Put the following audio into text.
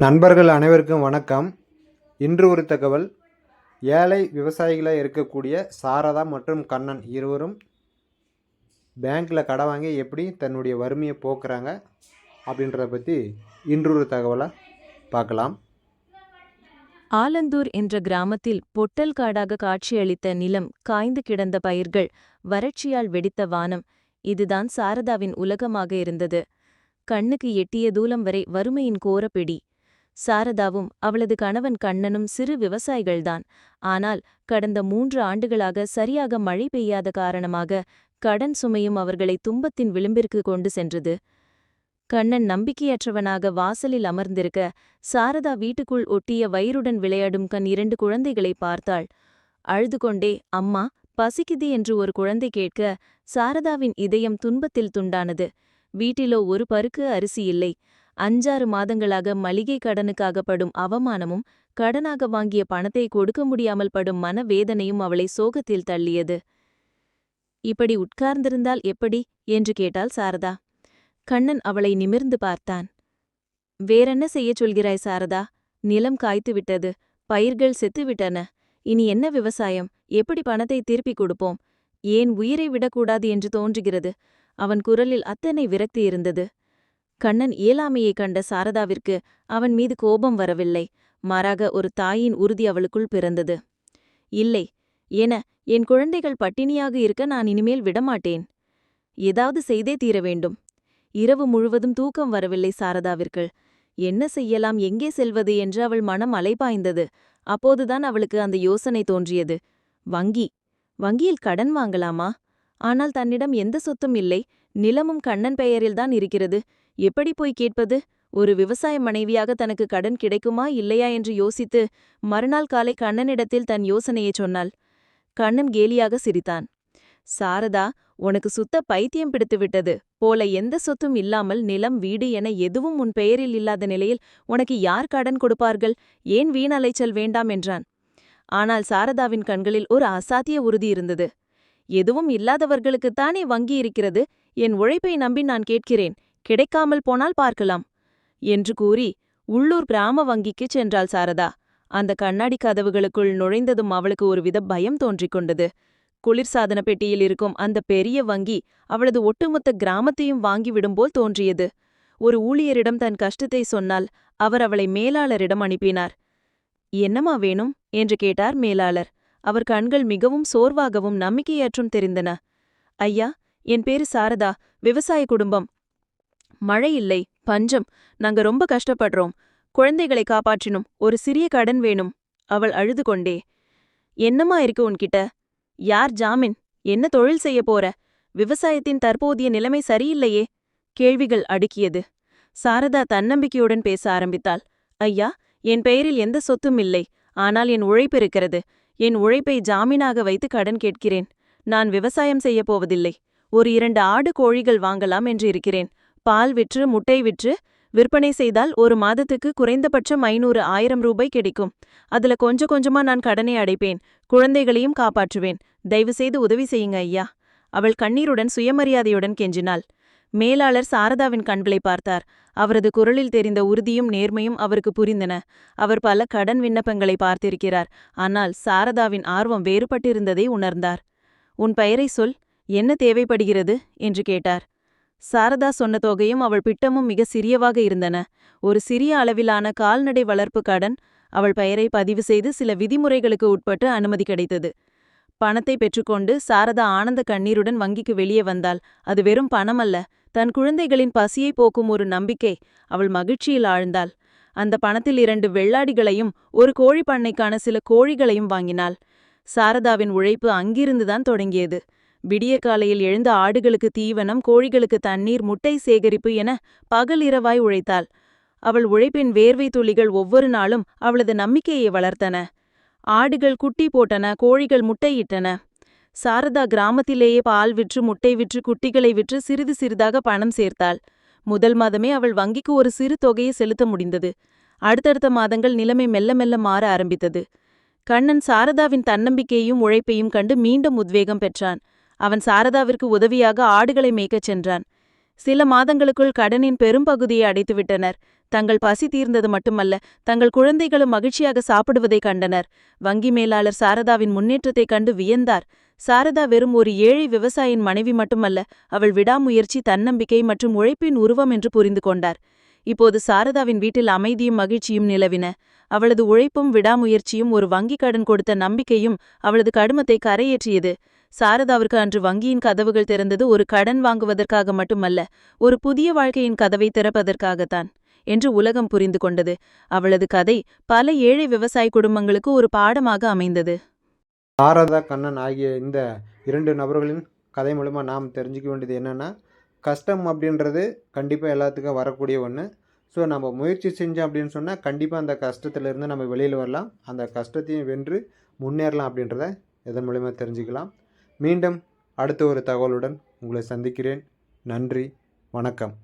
நண்பர்கள் அனைவருக்கும் வணக்கம். இன்று ஒரு தகவல். ஏழை விவசாயிகளாக இருக்கக்கூடிய சாரதா மற்றும் கண்ணன் இருவரும் பேங்க்கில் கடை வாங்கி எப்படி தன்னுடைய வறுமையை போக்குறாங்க அப்படின்றத பற்றி இன்று ஒரு தகவலை பார்க்கலாம். ஆலந்தூர் என்ற கிராமத்தில் பொட்டல் காடாக காட்சியளித்த நிலம் காய்ந்து கிடந்த பயிர்கள் வறட்சியால் வெடித்த வானம். இதுதான் சாரதாவின் உலகமாக இருந்தது. கண்ணுக்கு எட்டிய தூலம் வரை வறுமையின் கோரப்பிடி. சாரதாவும் அவளது கணவன் கண்ணனும் சிறு விவசாயிகள்தான். ஆனால் கடந்த மூன்று ஆண்டுகளாக சரியாக மழை பெய்யாத காரணமாக கடன் சுமையும் அவர்களை துன்பத்தின் விளிம்பிற்கு கொண்டு சென்றது. கண்ணன் நம்பிக்கையற்றவனாக வாசலில் அமர்ந்திருக்க சாரதா வீட்டுக்குள் ஒட்டிய வயிறுடன் விளையாடும் கண் இரண்டு குழந்தைகளை பார்த்தாள். அழுது கொண்டே அம்மா பசிக்குது என்று ஒரு குழந்தை கேட்க சாரதாவின் இதயம் துன்பத்தில் துண்டானது. வீட்டிலோ ஒரு பருக்கு அரிசி இல்லை. அஞ்சாறு மாதங்களாக மளிகை கடனுக்காக படும் அவமானமும் கடனாக வாங்கிய பணத்தை கொடுக்க முடியாமல் படும் மனவேதனையும் அவளை சோகத்தில் தள்ளியது. இப்படி உட்கார்ந்திருந்தால் எப்படி என்று கேட்டாள் சாரதா. கண்ணன் அவளை நிமிர்ந்து பார்த்தான். வேறென்ன செய்யச் சொல்கிறாய் சாரதா? நிலம் காய்த்துவிட்டது பயிர்கள் செத்துவிட்டன இனி என்ன விவசாயம்? எப்படி பணத்தை திருப்பிக் கொடுப்போம்? ஏன் உயிரை விடக்கூடாது என்று தோன்றுகிறது. அவன் குரலில் அத்தனை விரக்தி இருந்தது. கண்ணன் இயலாமையைக் கண்ட சாரதாவிற்கு அவன் மீது கோபம் வரவில்லை. மாறாக ஒரு தாயின் உறுதி அவளுக்குள் பிறந்தது. இல்லை என என் குழந்தைகள் பட்டினியாக இருக்க நான் இனிமேல் விடமாட்டேன். ஏதாவது செய்தே தீர வேண்டும். இரவு முழுவதும் தூக்கம் வரவில்லை சாரதாவிற்கு என்ன செய்யலாம் எங்கே செல்வது என்று அவள் மனம் அலைபாய்ந்தது. அப்போதுதான் அவளுக்கு அந்த யோசனை தோன்றியது. வங்கி வங்கியில் கடன் வாங்கலாமா? ஆனால் தன்னிடம் எந்த சொத்தும் இல்லை. நிலமும் கண்ணன் பெயரில்தான் இருக்கிறது. எப்படி போய் கேட்பது? ஒரு விவசாய மனைவியாக தனக்கு கடன் கிடைக்குமா இல்லையா என்று யோசித்து மறுநாள் காலை கண்ணனிடத்தில் தன் யோசனையைச் சொன்னாள். கண்ணன் கேலியாக சிரித்தான். சாரதா உனக்கு சுத்த பைத்தியம் பிடித்துவிட்டது போல எந்த சொத்தும் இல்லாமல் நிலம் வீடு என எதுவும் உன் பெயரில் இல்லாத நிலையில் உனக்கு யார் கடன் கொடுப்பார்கள்? ஏன் வீண் அலைச்சல் வேண்டாம் என்றான். ஆனால் சாரதாவின் கண்களில் ஒரு அசாத்திய உறுதி இருந்தது. எதுவும் இல்லாதவர்களுக்குத்தானே வங்கி இருக்கிறது? என் உழைப்பை நம்பி நான் கேட்கிறேன். கிடைக்காமல் போனால் பார்க்கலாம் என்று கூறி உள்ளூர் கிராம வங்கிக்குச் சென்றாள் சாரதா. அந்த கண்ணாடி கதவுகளுக்குள் நுழைந்ததும் அவளுக்கு ஒருவித பயம் தோன்றிக் கொண்டது. குளிர்சாதன பெட்டியில் இருக்கும் அந்த பெரிய வங்கி அவளது ஒட்டுமொத்த கிராமத்தையும் வாங்கிவிடும்போல் தோன்றியது. ஒரு ஊழியரிடம் தன் கஷ்டத்தை சொன்னால் அவர் அவளை மேலாளரிடம் அனுப்பினார். என்னம்மா வேணும்? என்று கேட்டார் மேலாளர். அவர் கண்கள் மிகவும் சோர்வாகவும் நம்பிக்கையற்றும் தெரிந்தன. ஐயா என் பேரு சாரதா விவசாய குடும்பம். மழை இல்லை பஞ்சம். நாங்க ரொம்ப கஷ்டப்படுறோம். குழந்தைகளை காப்பாற்றினும் ஒரு சிறிய கடன் வேணும். அவள் அழுது கொண்டே என்னம்மா இருக்கு உன்கிட்ட? யார் ஜாமீன்? என்ன தொழில் செய்ய போற? விவசாயத்தின் தற்போதைய நிலைமை சரியில்லையே? கேள்விகள் அடுக்கியது. சாரதா தன்னம்பிக்கையுடன் பேச ஆரம்பித்தாள். ஐயா என் பெயரில் எந்த சொத்தும் இல்லை. ஆனால் என் உழைப்பு இருக்கிறது. என் உழைப்பை ஜாமீனாக வைத்து கடன் கேட்கிறேன். நான் விவசாயம் செய்யப் போவதில்லை. ஒரு இரண்டு ஆடு கோழிகள் வாங்கலாம் என்று இருக்கிறேன். பால் விற்று முட்டை விற்று விற்பனை செய்தால் ஒரு மாதத்துக்கு குறைந்தபட்சம் ஐநூறு ஆயிரம் ரூபாய் கிடைக்கும். அதுல கொஞ்சம் கொஞ்சமா நான் கடனை அடைப்பேன். குழந்தைகளையும் காப்பாற்றுவேன். தயவு செய்து உதவி செய்யுங்க ஐயா. அவள் கண்ணீருடன் சுயமரியாதையுடன் கெஞ்சினாள். மேலாளர் சாரதாவின் கண்களை பார்த்தார். அவரது குரலில் தெரிந்த உறுதியும் நேர்மையும் அவருக்கு புரிந்தன. அவர் பல கடன் விண்ணப்பங்களை பார்த்திருக்கிறார். ஆனால் சாரதாவின் ஆர்வம் வேறுபட்டிருந்ததை உணர்ந்தார். உன் பெயரை சொல். என்ன தேவைப்படுகிறது? என்று கேட்டார். சாரதா சொன்ன தொகையும் அவள் பிட்டமும் மிக சிறியவாக இருந்தன. ஒரு சிறிய அளவிலான கால்நடை வளர்ப்பு கடன் அவள் பெயரை பதிவு செய்து சில விதிமுறைகளுக்கு உட்பட்டு அனுமதி கிடைத்தது. பணத்தை பெற்றுக்கொண்டு சாரதா ஆனந்த கண்ணீருடன் வங்கிக்கு வெளியே வந்தாள். அது வெறும் பணமல்ல தன் குழந்தைகளின் பசியை போக்கும் ஒரு நம்பிக்கை அவள் மகிழ்ச்சியில் ஆழ்ந்தாள். அந்த பணத்தில் இரண்டு வெள்ளாடிகளையும் ஒரு கோழி பண்ணைக்கான சில கோழிகளையும் வாங்கினாள். சாரதாவின் உழைப்பு அங்கிருந்துதான் தொடங்கியது. விடிய காலையில் எழுந்த ஆடுகளுக்கு தீவனம் கோழிகளுக்கு தண்ணீர் முட்டை சேகரிப்பு என பகல் இரவாய் உழைத்தாள். அவள் உழைப்பின் வேர்வை துளிகள் ஒவ்வொரு நாளும் அவளது நம்பிக்கையை வளர்த்தன. ஆடுகள் குட்டி போட்டன கோழிகள் முட்டையிட்டன. சாரதா கிராமத்திலேயே பால் விற்று முட்டை விற்று குட்டிகளை விற்று சிறிது சிறிதாக பணம் சேர்த்தாள். முதல் மாதமே அவள் வங்கிக்கு ஒரு சிறு தொகையை செலுத்த முடிந்தது. அடுத்தடுத்த மாதங்கள் நிலைமை மெல்ல மெல்ல மாற ஆரம்பித்தது. கண்ணன் சாரதாவின் தன்னம்பிக்கையையும் உழைப்பையும் கண்டு மீண்டும் உத்வேகம் பெற்றான். அவன் சாரதாவிற்கு உதவியாக ஆடுகளை மேய்க்கச் சென்றான். சில மாதங்களுக்குள் கடனின் பெரும்பகுதியை அடைத்துவிட்டனர் தங்கள் பசி தீர்ந்தது மட்டுமல்ல தங்கள் குழந்தைகளும் மகிழ்ச்சியாக சாப்பிடுவதை கண்டனர். வங்கி மேலாளர் சாரதாவின் முன்னேற்றத்தைக் கண்டு வியந்தார். சாரதா வெறும் ஒரு ஏழை விவசாயின் மனைவி மட்டுமல்ல அவள் விடாமுயற்சி தன்னம்பிக்கை மற்றும் உழைப்பின் உருவம் என்று புரிந்து கொண்டார். இப்போது சாரதாவின் வீட்டில் அமைதியும் மகிழ்ச்சியும் நிலவின. அவளது உழைப்பும் விடாமுயற்சியும் ஒரு வங்கிக் கடன் கொடுத்த நம்பிக்கையும் அவளது கடுமத்தை கரையேற்றியது. சாரதாவிற்கு அன்று வங்கியின் கதவுகள் திறந்தது ஒரு கடன் வாங்குவதற்காக மட்டுமல்ல ஒரு புதிய வாழ்க்கையின் கதவை திறப்பதற்காகத்தான் என்று உலகம் புரிந்து கொண்டது. அவளது கதை பல ஏழை விவசாய குடும்பங்களுக்கு ஒரு பாடமாக அமைந்தது. சாரதா கண்ணன் ஆகிய இந்த இரண்டு நபர்களின் கதை மூலமாக நாம் தெரிஞ்சுக்க வேண்டியது என்னென்னா கஷ்டம் அப்படின்றது கண்டிப்பாக எல்லாத்துக்கும் வரக்கூடிய ஒன்று ஸோ நம்ம முயற்சி செஞ்சோம் அப்படின்னு சொன்னால் கண்டிப்பாக அந்த கஷ்டத்துலேருந்து நம்ம வெளியில் வரலாம். அந்த கஷ்டத்தையும் வென்று முன்னேறலாம் அப்படின்றத இதன் மூலயமா தெரிஞ்சுக்கலாம். மீண்டும் அடுத்த ஒரு தகவலுடன் உங்களை சந்திக்கிறேன். நன்றி வணக்கம்.